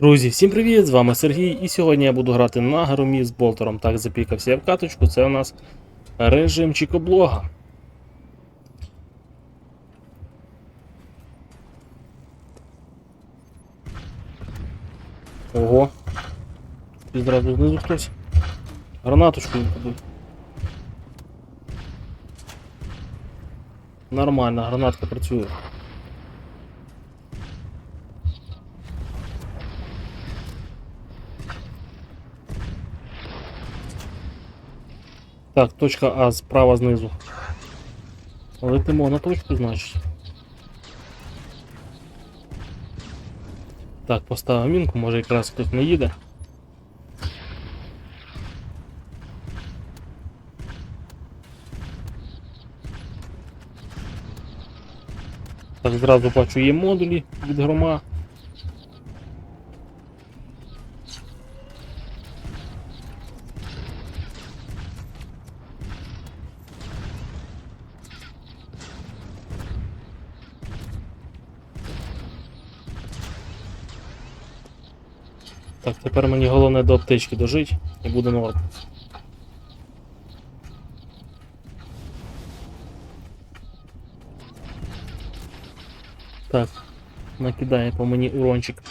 Друзі, всім привіт! З вами Сергій, і сьогодні я буду грати на громі з болтером. Так, запікався я в каточку, це у нас режим Чікоблога. Ого. Зразу знизу хтось. Гранаточку відбув. Нормально, гранатка працює. Так, точка А справа знизу. Летимо на точку, значить. Так, поставив мінку, може якраз хтось не їде. Так, зразу бачу є модулі від грома. Так, тепер мені головне до аптечки дожить і буде норм. Так, накидає по мені урончик.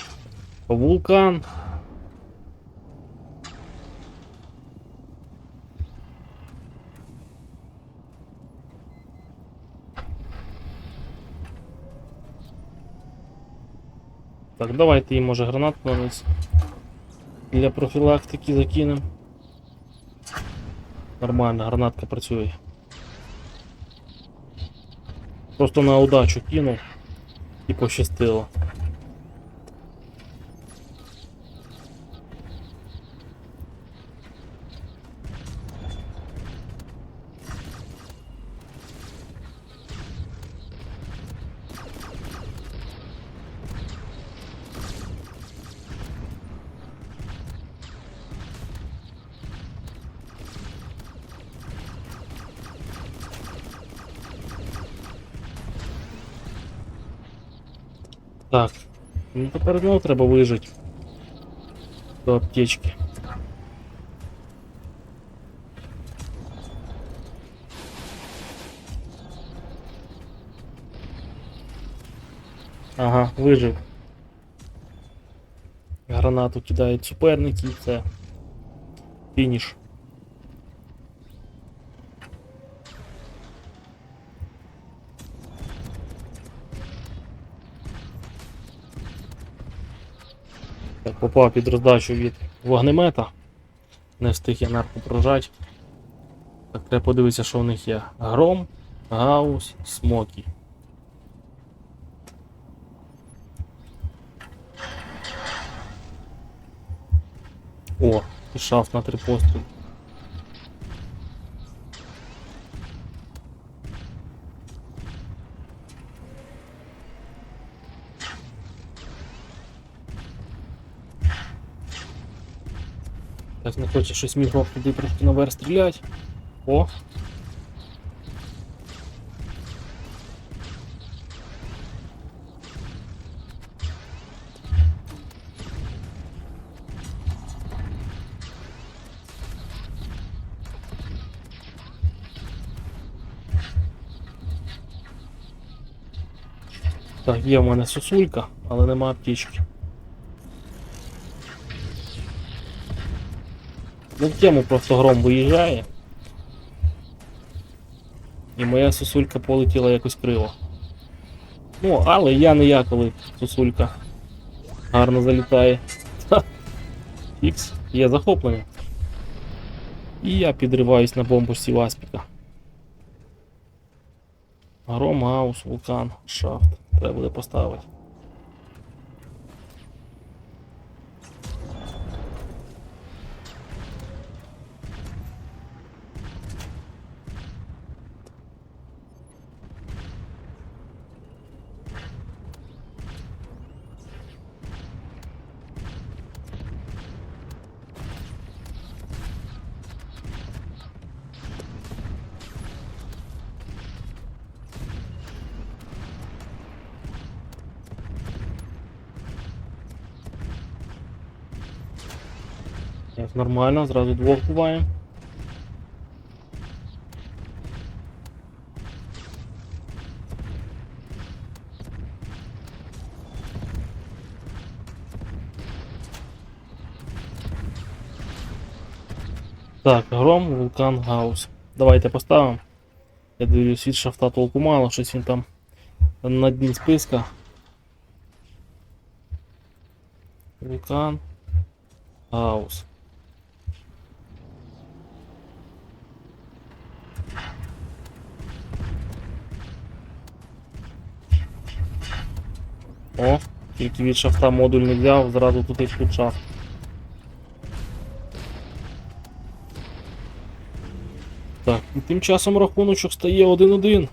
Вулкан. Так, давайте їм може гранату на низ. Для профілактики закинем. Нормально, гранатка працює. Просто на удачу кинув і пощастило. Так. Ну тепер знову треба вижити. До аптечки. Ага, вижив. Гранату кидають суперники і це. Фініш. Так, попав під роздачу від вогнемета. Не встиг я нарку прожать. Так, треба подивитися, що в них є. Гром, гаус, смокі. О, і шаф на три постріли. Так, не хоче щось міг туди трошки наверх стріляти. О! Так, є в мене сосулька, але нема аптечки. Ну в тему просто гром виїжджає. І моя сосулька полетіла якось криво. Ну, але я не я, коли сосулька гарно залітає. Ха. Ікс, є захоплення. І я підриваюсь на бомбочці Васпіка. Гром, гаус, вулкан, шафт. Треба буде поставити. Так, нормально, зразу двох буваємо. Так, гром, вулкан, гаус. Давайте поставимо. Я дивлюсь, від шафта толку мало, щось він там на дні списка. Вулкан. Гаус. О, тільки від шафта модуль не взяв, зразу тут і шафт. Так, і тим часом рахуночок стає 1-1.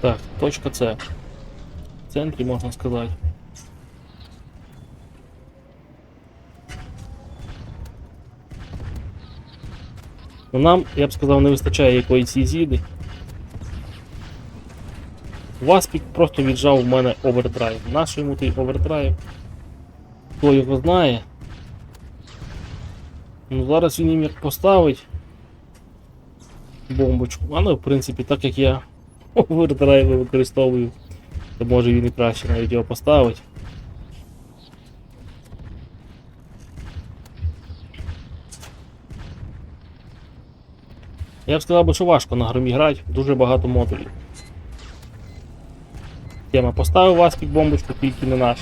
Так, точка С. В центрі можна сказати. Ну, нам, я б сказав, не вистачає якоїсь ізіди. Васпік просто віджав в мене овердрайв. Наш йому той овердрайв. Хто його знає. Ну, зараз він їм як поставить бомбочку. Але, в принципі, так як я овердрайви використовую, то може він і краще навіть його поставить. Я б сказав, що важко на громі грати, дуже багато модулів. Тема поставив вас під бомбочку, тільки не наш.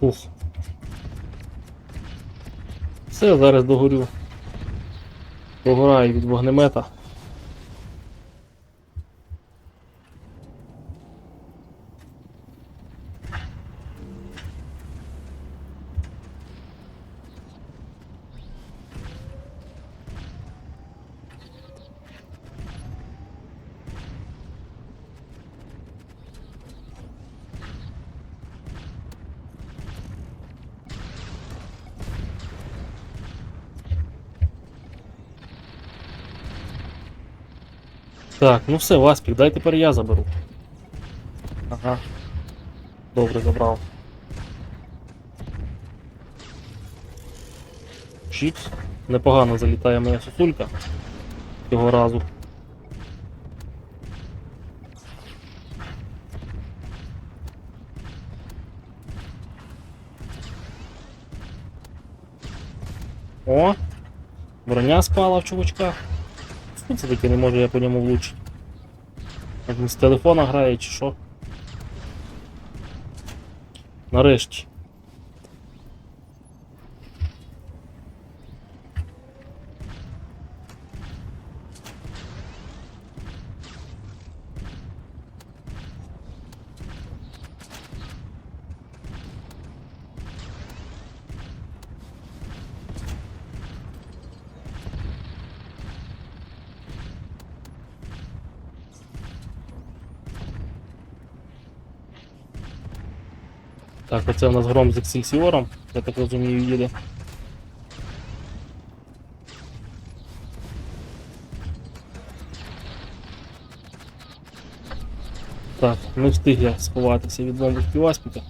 Фух. Все, зараз догорю. Догораю від вогнемета. Так, ну все, Васпік, дай тепер я заберу. Ага. Добре, забрав. Чікс. Непогано залітає моя сосулька. Цього разу. О! Броня спала в чувачках. Це таке не можу я по ньому влучити? Як він з телефона грає чи що? Нарешті. Так, оце у нас гром з Ексельсіором, я так розумію, їде. Так, не встиг я сховатися від бомбочки Васпіка.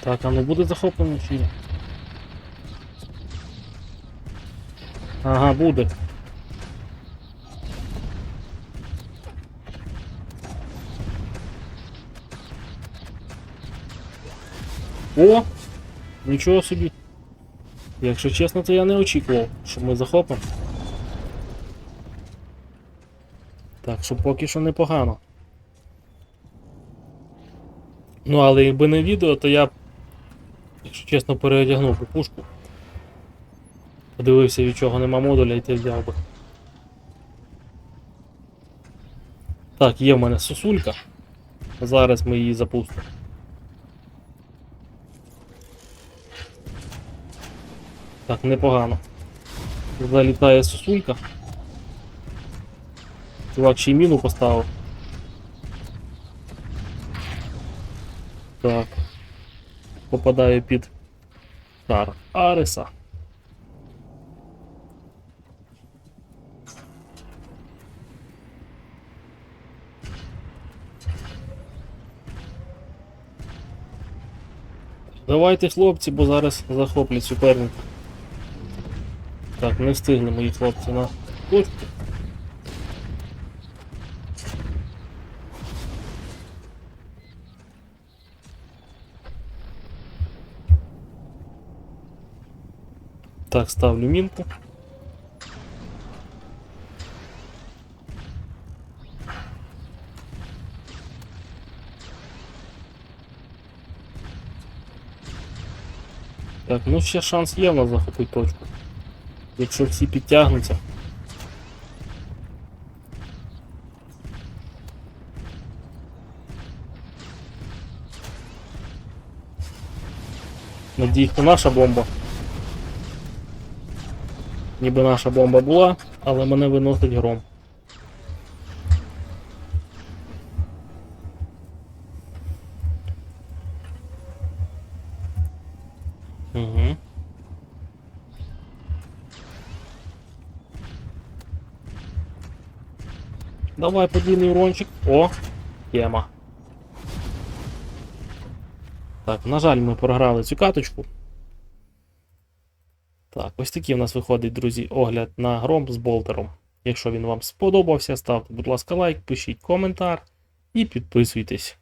Так, а ну буде захоплено чи ні? Ага, буде. О! Нічого собі. Якщо чесно, то я не очікував, що ми захопимо. Так, що поки що непогано. Ну, але якби не відео, то я б, якщо чесно, переодягнув би пушку. Подивився, від чого нема модуля, і ти взяв би. Так, є в мене сосулька. Зараз ми її запустимо. Так, непогано. Залітає сосулька. Чувак ще й міну поставив. Так. Попадаю під шар Ареса. Давайте, хлопці, бо зараз захоплять суперника. Так, не встигли мої хлопці на точку. Так, ставлю мінку. Так, ну ще шанс є в нас захопити точку. Якщо всі підтягнуться. Надій, то наша бомба. Ніби наша бомба була, але мене виносить гром. Угу. Давай подвійний урончик. О, тема. Так, на жаль, ми програли цю каточку. Так, ось такий у нас виходить, друзі, огляд на гром з болтером. Якщо він вам сподобався, ставте, будь ласка, лайк, пишіть коментар і підписуйтесь.